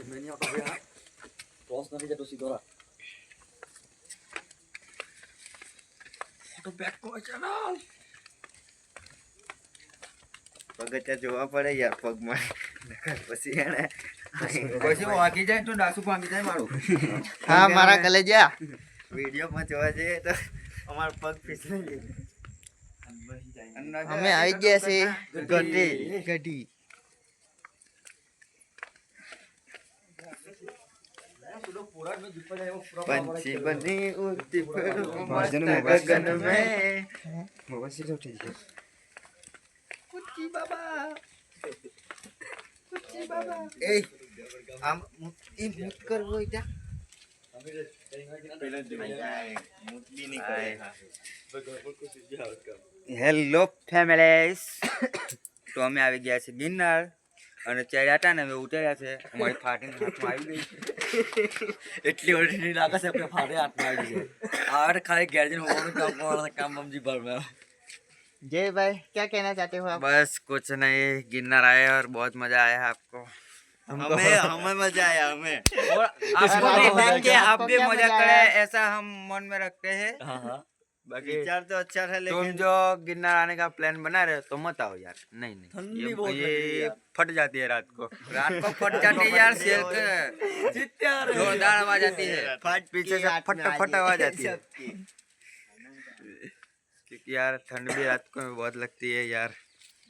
એ મેનિયા તો ભાઈ ક્રોસ નથી જતો સીધો રા ફોટો બેક કો ચેનલ પગથિયા જોવા પડે યાર પગમાં પછી એને પછી વાગી જાય તો ડાસુ ભાંગી જાય મારું હા મારા ગલે જા વિડીયોમાં જોવા જઈએ તો અમારો પગ અમે આવી ગયા છે ગઢી पंछी बने उड़ती गगन में मोबाइल से उठ जाइए कुत्ती बाबा कुत्ती बाबा ए हम कर वो इधर અને ચાયાટાને મે ઉઠાયા છે મારી ફાટી નથી આવી ગઈ એટલી ઓઢીને નાકસે ફાડે આટમાં આવી ગઈ આર ખાય ગેરજન હોવાનું કામ ઓર કામ ઓમજી બર મે જય ભાઈ શું કહેના ચાહતે હો આપ બસ કુછ નહીં ગિનનાર આયા હે ઓર બહોત મજા આયા આપકો હમે હમે મજા આયા હમે ઓર આસપરે બેન કે આપને મજા કરાયા એસા હમ મન મે રખતે હે હા હા बाकी विचार तो अच्छा है लेकिन तुम जो गिरनार आने का प्लान बना रहे हो तो मत आओ यार नहीं नहीं ठंडी बहुत ये फट जाती है रात को रात को फट जाती है यार शेर के जोरदार आवाज आती है फट पीछे से फट फट आवाज आती है क्योंकि यार ठंड भी रात को बहुत लगती है यार